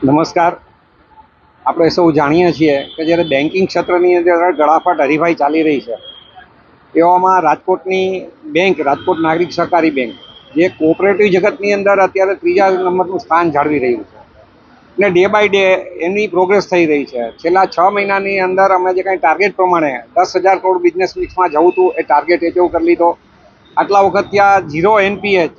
નમસ્કાર. આપણે સૌ જાણીએ છીએ કે જ્યારે બેન્કિંગ ક્ષેત્રની અંદર ગળાફાટ હરીફાઈ ચાલી રહી છે, એવામાં રાજકોટની બેંક રાજકોટ નાગરિક સહકારી બેંક જે કોઓપરેટિવ જગતની અંદર અત્યારે ત્રીજા નંબરનું સ્થાન જાળવી રહ્યું છે. અને ડે બાય ડે એની પ્રોગ્રેસ થઈ રહી છે. છેલ્લા છ મહિનાની અંદર અમે જે કાંઈ ટાર્ગેટ પ્રમાણે દસ હજાર કરોડ બિઝનેસ મિક્સમાં જવું હતું, એ ટાર્ગેટ જેવું કરી લીધો. આટલા વખત ત્યાં ઝીરો એનપીએચ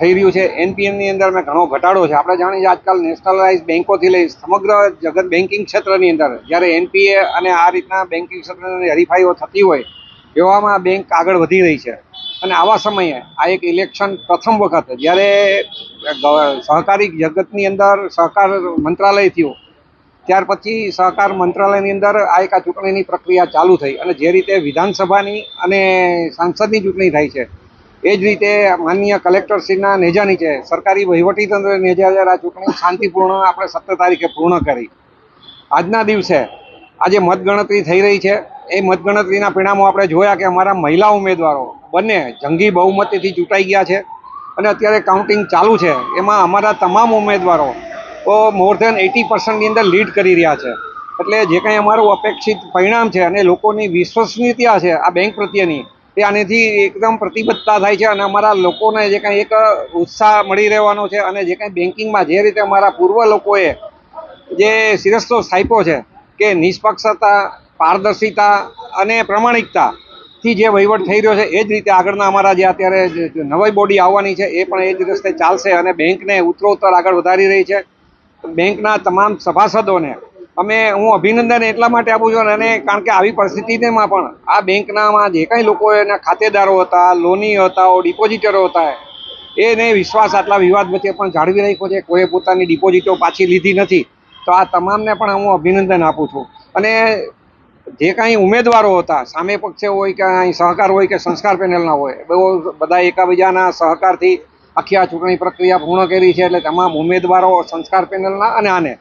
થઈ રહ્યું છે. એનપીએમની અંદર મેં ઘણો ઘટાડો છે. આપણે જાણીએ છીએ આજકાલ નેશનલાઇઝ બેન્કોથી લઈ સમગ્ર જગત બેન્કિંગ ક્ષેત્રની અંદર જ્યારે એનપીએ અને આ રીતના બેન્કિંગ ક્ષેત્રની હરીફાઈઓ થતી હોય એવામાં બેંક આગળ વધી રહી છે. અને આવા સમયે આ એક ઇલેક્શન પ્રથમ વખત જ્યારે સહકારી જગતની અંદર સહકાર મંત્રાલય થયું, ત્યાર પછી સહકાર મંત્રાલયની અંદર આ એક આ ચૂંટણીની પ્રક્રિયા ચાલુ થઈ અને જે રીતે વિધાનસભાની અને સાંસદની ચૂંટણી થાય છે એ જ રીતે માનનીય કલેક્ટરશ્રીના નેજા નીચે સરકારી વહીવટીતંત્ર નેજા આ ચૂંટણી શાંતિપૂર્ણ આપણે સત્તર તારીખે પૂર્ણ કરી. આજના દિવસે આજે મતગણતરી થઈ રહી છે. એ મતગણતરીના પરિણામો આપણે જોયા કે અમારા મહિલા ઉમેદવારો બંને જંગી બહુમતીથી ચૂંટાઈ ગયા છે અને અત્યારે કાઉન્ટિંગ ચાલુ છે. એમાં અમારા તમામ ઉમેદવારો મોર ધેન એટી પર્સન્ટની અંદર લીડ કરી રહ્યા છે. એટલે જે કંઈ અમારું અપેક્ષિત પરિણામ છે અને લોકોની વિશ્વસનીયતા છે આ બેંક પ્રત્યેની એ આનેથી એકદમ પ્રતિબદ્ધતા થાય છે અને અમારા લોકોને જે કાંઈ એક ઉત્સાહ મળી રહેવાનો છે અને જે કાંઈ બેન્કિંગમાં જે રીતે અમારા પૂર્વ લોકોએ જે શિરસ્તો સ્થાપ્યો છે કે નિષ્પક્ષતા, પારદર્શિતા અને પ્રમાણિકતાથી જે વહીવટ થઈ રહ્યો છે, એ જ રીતે આગળના અમારા જે અત્યારે નવી બોડી આવવાની છે, એ પણ એ જ રસ્તે ચાલશે અને બેંકને ઉત્તરોત્તર આગળ વધારી રહી છે. બેંકના તમામ સભાસદોને અમે હું અભિનંદન એટલા માટે આપું છું અને કારણ કે આવી પરિસ્થિતિમાં પણ આ બેંકનામાં જે કાંઈ લોકો એના ખાતેદારો હતા, લોની હતા, ડિપોઝિટરો હતા, એને વિશ્વાસ આટલા વિવાદ વચ્ચે પણ જાળવી રાખ્યો છે. કોઈએ પોતાની ડિપોઝિટો પાછી લીધી નથી. તો આ તમામને પણ હું અભિનંદન આપું છું. અને જે કાંઈ ઉમેદવારો હતા, સામે પક્ષે હોય કે અહીં સહકાર હોય કે સંસ્કાર પેનલના હોય, બહુ બધા એકાબીજાના સહકારથી આખી આ ચૂંટણી પ્રક્રિયા પૂર્ણ કરી છે. એટલે તમામ ઉમેદવારો સંસ્કાર પેનલના અને આને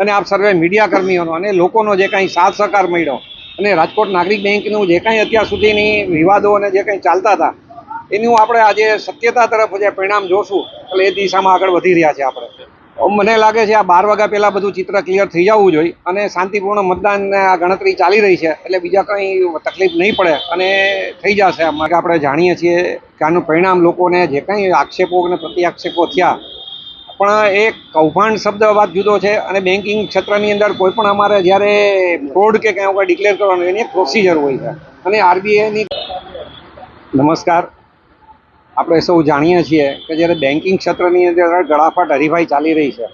અને આપ સર્વે મીડિયાકર્મીઓનો અને લોકોનો જે કાંઈ સાથ સહકાર મળ્યો અને રાજકોટ નાગરિક બેંકનું જે કાંઈ અત્યાર સુધીની વિવાદો અને જે કંઈ ચાલતા હતા, એનું આપણે આજે સત્યતા તરફ જે પરિણામ જોશું, એટલે એ દિશામાં આગળ વધી રહ્યા છે આપણે. મને લાગે છે આ બાર વાગ્યા પહેલાં બધું ચિત્ર ક્લિયર થઈ જવું જોઈએ અને શાંતિપૂર્ણ મતદાન આ ગણતરી ચાલી રહી છે, એટલે બીજા કંઈ તકલીફ નહીં પડે અને થઈ જશે. આપણે જાણીએ છીએ કે આનું પરિણામ લોકોને જે કંઈ આક્ષેપો અને પ્રતિ આક્ષેપો થયા પણ એક કૌભાંડ શબ્દ વાત જુદો છે અને બેન્કિંગ ક્ષેત્રની અંદર કોઈ પણ અમારે જ્યારે ફ્રોડ કે કંઈ કોઈ ડિક્લેર કરવાનું એની એક પ્રોસિજર હોય છે. અને આરબીઆઈની નમસ્કાર. આપણે સૌ જાણીએ છીએ કે જ્યારે બેન્કિંગ ક્ષેત્રની અંદર ગળાફાટ હરીફાઈ ચાલી રહી છે